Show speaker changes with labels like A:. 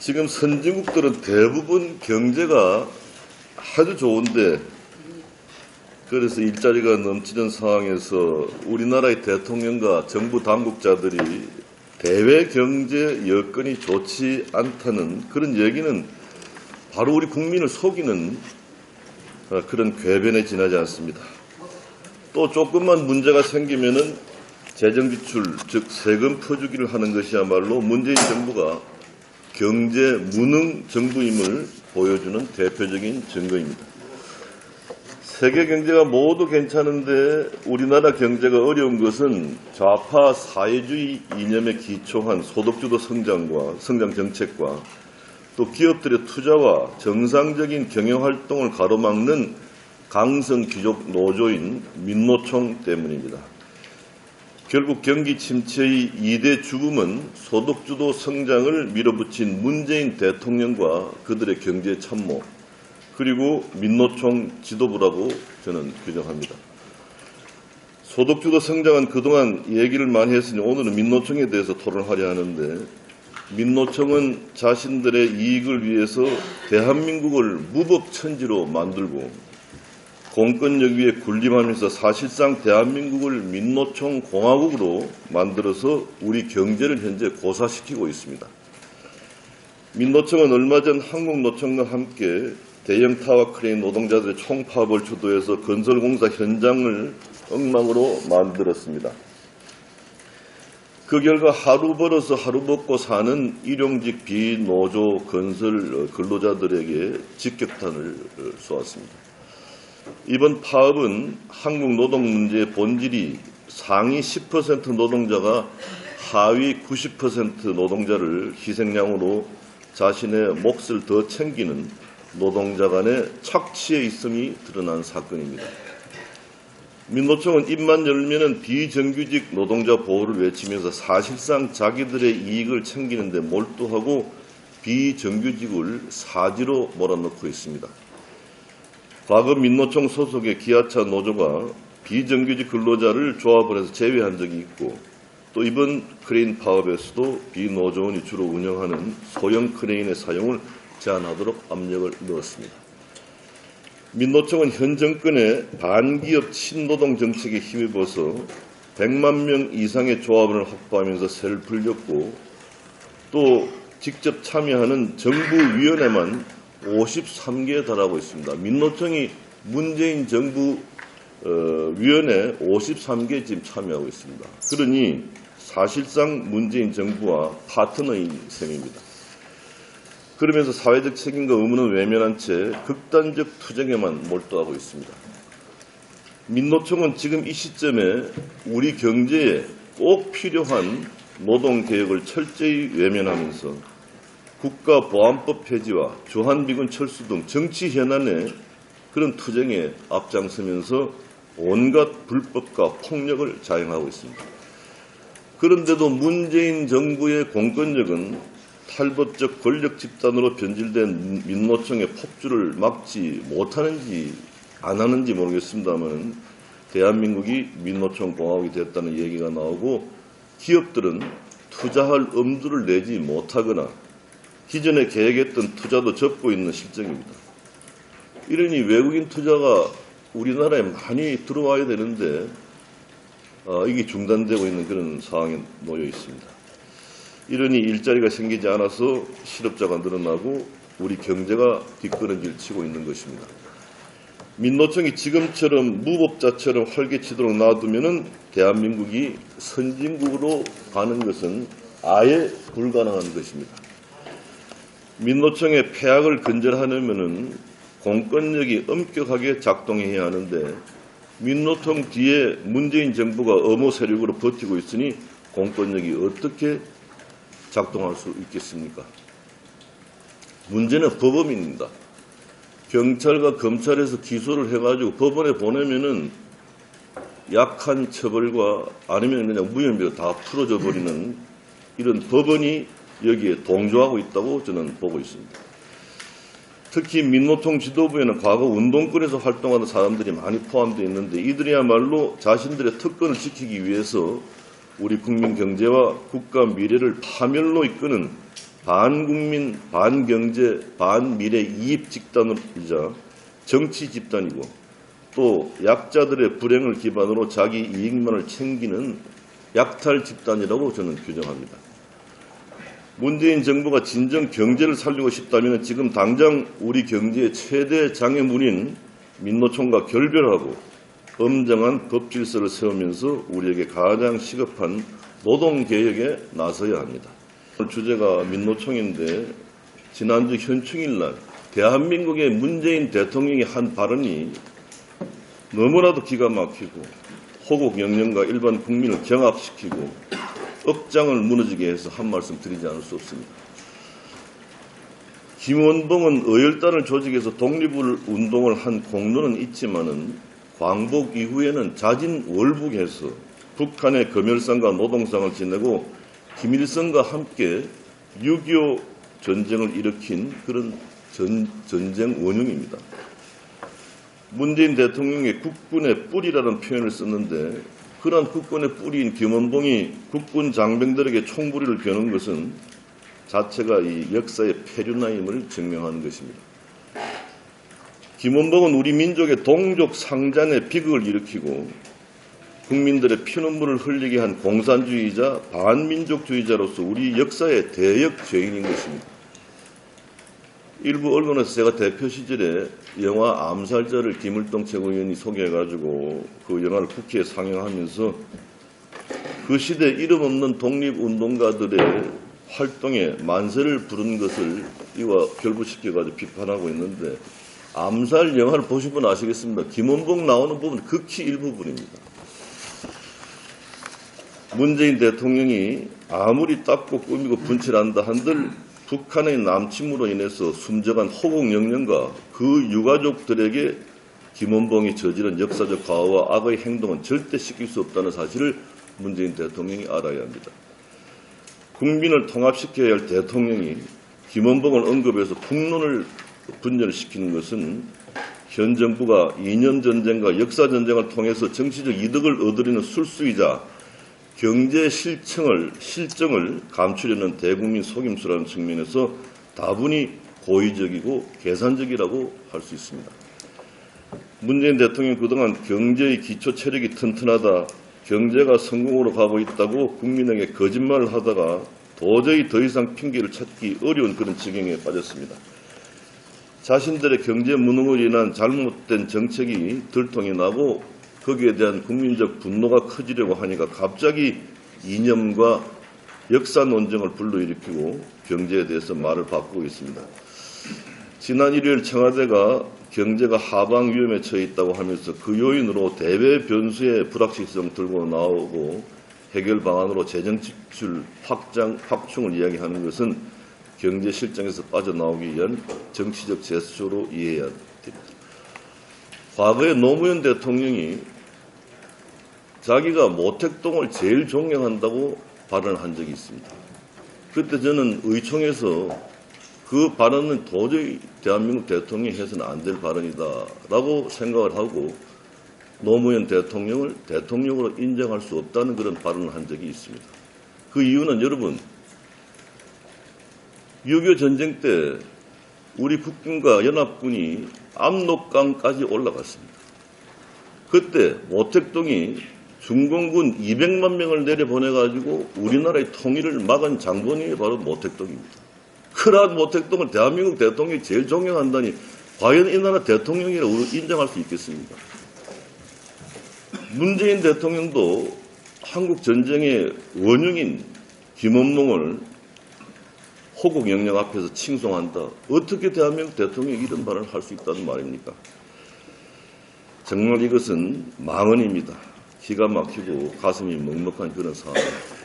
A: 지금 선진국들은 대부분 경제가 아주 좋은데 그래서 일자리가 넘치는 상황에서 우리나라의 대통령과 정부 당국자들이 대외 경제 여건이 좋지 않다는 그런 얘기는 바로 우리 국민을 속이는 어, 그런 궤변에 지나지 않습니다. 또 조금만 문제가 생기면은 재정 지출 즉 세금 퍼주기를 하는 것이야말로 문재인 정부가 경제 무능 정부임을 보여주는 대표적인 증거입니다. 세계 경제가 모두 괜찮은데 우리나라 경제가 어려운 것은 좌파 사회주의 이념에 기초한 소득주도 성장과 성장 정책과 또 기업들의 투자와 정상적인 경영 활동을 가로막는 강성 귀족 노조인 민노총 때문입니다. 결국 경기 침체의 2대 죽음은 소득주도 성장을 밀어붙인 문재인 대통령과 그들의 경제 참모 그리고 민노총 지도부라고 저는 규정합니다. 소득주도 성장은 그동안 얘기를 많이 했으니 오늘은 민노총에 대해서 토론하려 하는데 민노총은 자신들의 이익을 위해서 대한민국을 무법천지로 만들고 공권력 위에 군림하면서 사실상 대한민국을 민노총 공화국으로 만들어서 우리 경제를 현재 고사시키고 있습니다. 민노총은 얼마 전 한국노총과 함께 대형 타워 크레인 노동자들의 총파업을 주도해서 건설공사 현장을 엉망으로 만들었습니다. 그 결과 하루 벌어서 하루 먹고 사는 일용직 비노조 건설 근로자들에게 직격탄을 쏘았습니다. 이번 파업은 한국 노동 문제의 본질이 상위 10% 노동자가 하위 90% 노동자를 희생양으로 자신의 몫을 더 챙기는 노동자 간의 착취에 있음이 드러난 사건입니다. 민노총은 입만 열면은 비정규직 노동자 보호를 외치면서 사실상 자기들의 이익을 챙기는데 몰두하고 비정규직을 사지로 몰아넣고 있습니다. 과거 민노총 소속의 기아차 노조가 비정규직 근로자를 조합을 해서 제외한 적이 있고 또 이번 크레인 파업에서도 비노조원이 주로 운영하는 소형 크레인의 사용을 제한하도록 압력을 넣었습니다. 민노총은 현 정권의 반기업 친노동 정책에 힘입어서 100만 명 이상의 조합원을 확보하면서 세를 불렸고 또 직접 참여하는 정부위원회만 53개에 달하고 있습니다. 민노총이 문재인 정부 어, 위원회 53개 지금 참여하고 있습니다. 그러니 사실상 문재인 정부와 파트너인 셈입니다. 그러면서 사회적 책임과 의무는 외면한 채 극단적 투쟁에만 몰두하고 있습니다. 민노총은 지금 이 시점에 우리 경제에 꼭 필요한 노동개혁을 철저히 외면하면서 국가보안법 폐지와 주한미군 철수 등 정치 현안의 그런 투쟁에 앞장서면서 온갖 불법과 폭력을 자행하고 있습니다. 그런데도 문재인 정부의 공권력은 탈법적 권력 집단으로 변질된 민노총의 폭주를 막지 못하는지 안 하는지 모르겠습니다만 대한민국이 민노총 공화국이 됐다는 얘기가 나오고 기업들은 투자할 엄두를 내지 못하거나 기존에 계획했던 투자도 접고 있는 실정입니다. 이러니 외국인 투자가 우리나라에 많이 들어와야 되는데 어, 이게 중단되고 있는 그런 상황에 놓여 있습니다. 이러니 일자리가 생기지 않아서 실업자가 늘어나고 우리 경제가 뒷걸음질 치고 있는 것입니다. 민노총이 지금처럼 무법자처럼 활개치도록 놔두면 대한민국이 선진국으로 가는 것은 아예 불가능한 것입니다. 민노총의 폐악을 근절하려면 공권력이 엄격하게 작동해야 하는데 민노총 뒤에 문재인 정부가 어모 세력으로 버티고 있으니 공권력이 어떻게 작동할 수 있겠습니까? 문제는 법원입니다. 경찰과 검찰에서 기소를 해가지고 법원에 보내면은 약한 처벌과 아니면 그냥 무혐의가 다 풀어져 버리는 이런 법원이 여기에 동조하고 있다고 저는 보고 있습니다. 특히 민노총 지도부에는 과거 운동권에서 활동하는 사람들이 많이 포함되어 있는데 이들이야말로 자신들의 특권을 지키기 위해서 우리 국민 경제와 국가 미래를 파멸로 이끄는 반국민, 반경제, 반미래 이입 집단이자 정치 집단이고 또 약자들의 불행을 기반으로 자기 이익만을 챙기는 약탈 집단이라고 저는 규정합니다. 문재인 정부가 진정 경제를 살리고 싶다면 지금 당장 우리 경제의 최대 장애물인 민노총과 결별하고 엄정한 법 질서를 세우면서 우리에게 가장 시급한 노동개혁에 나서야 합니다. 오늘 주제가 민노총인데 지난주 현충일 날 대한민국의 문재인 대통령이 한 발언이 너무나도 기가 막히고 호국 영령과 일반 국민을 경악시키고 억장을 무너지게 해서 한 말씀 드리지 않을 수 없습니다. 김원봉은 어열단을 조직해서 독립을 운동을 한 공로는 있지만은 광복 이후에는 자진 월북해서 북한의 검열상과 노동상을 지내고 김일성과 함께 6.25 전쟁을 일으킨 그런 전, 전쟁 원흉입니다. 문재인 대통령이 국군의 뿌리라는 표현을 썼는데 그러한 국군의 뿌리인 김원봉이 국군 장병들에게 총부리를 겨눈 것은 자체가 이 역사의 폐륜화임을 증명하는 것입니다. 김원봉은 우리 민족의 동족 상잔의 비극을 일으키고 국민들의 피눈물을 흘리게 한 공산주의자, 반민족주의자로서 우리 역사의 대역 죄인인 것입니다. 일부 언론에서 제가 대표 시절에 영화 암살자를 김을동 최고위원이 소개해가지고 그 영화를 국회에 상영하면서 그 시대 이름 없는 독립운동가들의 활동에 만세를 부른 것을 이와 결부시켜가지고 비판하고 있는데 암살 영화를 보신 분 아시겠습니다. 김원봉 나오는 부분 극히 일부분입니다. 문재인 대통령이 아무리 닦고 꾸미고 분칠한다 한들 북한의 남침으로 인해서 숨져간 호국 영령과 그 유가족들에게 김원봉이 저지른 역사적 과오와 악의 행동은 절대 시킬 수 없다는 사실을 문재인 대통령이 알아야 합니다. 국민을 통합시켜야 할 대통령이 김원봉을 언급해서 풍론을 분열 시키는 것은 현 정부가 이념 전쟁과 역사 전쟁을 통해서 정치적 이득을 얻으려는 술수이자 경제 실정을 실정을 감추려는 대국민 속임수라는 측면에서 다분히 고의적이고 계산적이라고 할 수 있습니다. 문재인 대통령 그동안 경제의 기초 체력이 튼튼하다, 경제가 성공으로 가고 있다고 국민에게 거짓말을 하다가 도저히 더 이상 핑계를 찾기 어려운 그런 지경에 빠졌습니다. 자신들의 경제 무능으로 인한 잘못된 정책이 들통이 나고 거기에 대한 국민적 분노가 커지려고 하니까 갑자기 이념과 역사 논쟁을 불러일으키고 경제에 대해서 말을 바꾸고 있습니다. 지난 일요일 청와대가 경제가 하방 위험에 처해 있다고 하면서 그 요인으로 대외 변수의 불확실성 들고 나오고 해결 방안으로 재정 지출 확장, 확충을 이야기하는 것은 경제 실정에서 빠져나오기 위한 정치적 제스처로 이해해야 됩니다. 과거에 노무현 대통령이 자기가 모택동을 제일 존경한다고 발언한 적이 있습니다. 그때 저는 의총에서 그 발언은 도저히 대한민국 대통령이 해서는 안 될 발언이다라고 생각을 하고 노무현 대통령을 대통령으로 인정할 수 없다는 그런 발언을 한 적이 있습니다. 그 이유는 여러분 6.25 전쟁 때 우리 국군과 연합군이 압록강까지 올라갔습니다. 그때 모택동이 중공군 200만 명을 내려보내가지고 우리나라의 통일을 막은 장본인이 바로 모택동입니다. 그러한 모택동을 대한민국 대통령이 제일 존경한다니 과연 이 나라 대통령이라고 인정할 수 있겠습니까? 문재인 대통령도 한국 전쟁의 원흉인 김원몽을 호국 영령 앞에서 칭송한다. 어떻게 대한민국 대통령이 이런 발언을 할 수 있다는 말입니까? 정말 이것은 망언입니다. 기가 막히고 가슴이 먹먹한 그런 상황입니다.